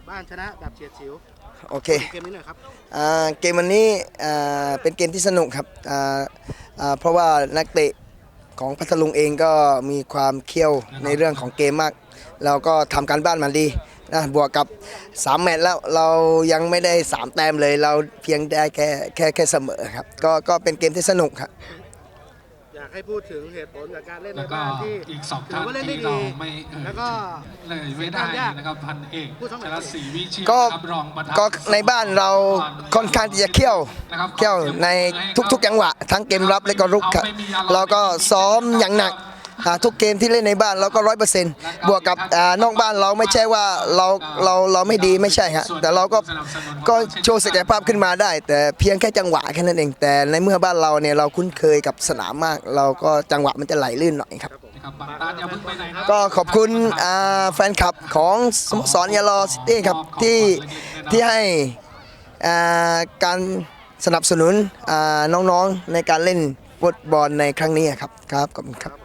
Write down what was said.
ดบ้านชนะแบบเฉียดฉิวโอเค เกมนี้หน่อยครับอ่าเกมวันนี้อ่าเป็นเกมที่สนุกครับอ่าอ่าเพราะว่านักเตะของพัทลุงเองก็มีความเขี้ยวในเรื่องของเกมมาก เราก็ทำการบ้านมาดีนะบวกกับ 3 แมตช์แล้วเรายังไม่ได้ 3 แต้มเลย เราเพียงได้แค่แค่แค่เสมอครับก็ก็เป็นเกมที่สนุกครับ อยากให้พูดถึงเหตุผลกับการเล่นในแล้วก็บ้านที่อีกสองถืท่านอว่าเล่นได้ที่เราดี ไม่เอ่ยแล้วก็เลยไม่ได้นะครับพันเอกพูดทั้งหมชดนะศรีวิเชียรก็นะครับรองประธานก็ในบ้านเราค่อนข้างที่จะเขี้ยวนะครับเขี้ยวในทุกๆจังหวะ ทั้งเกมรับและก็รุกครับเราก็ซ้อมอย่างหนักอ่า ทุกเกมที่เล่นในบ้านเราก็ร้อยเปอร์เซ็นต์บวกกับอ่านอกบ้านเราไม่ใช่ว่าเราเราเราไม่ดีไม่ใช่ฮะแต่เราก็ก็โชว์ศักยภาพขึ้นมาได้ แต่เพียงแค่จังหวะแค่นั้นเอง แต่ในเมื่อบ้านเราเนี่ยเราคุ้นเคยกับสนามมาก เราก็จังหวะมันจะไหลลื่นหน่อยครับนะครับบังตาอย่าเพิ่งไปไหนนะก็ขอบคุณอ่าแฟนคลับของสโมสรยาลอซิตี้ครับที่ที่ให้อ่าการสนับสนุนอ่าน้องๆในการเล่นฟุตบอลในครั้งนี้ครับครับขอบคุณครับ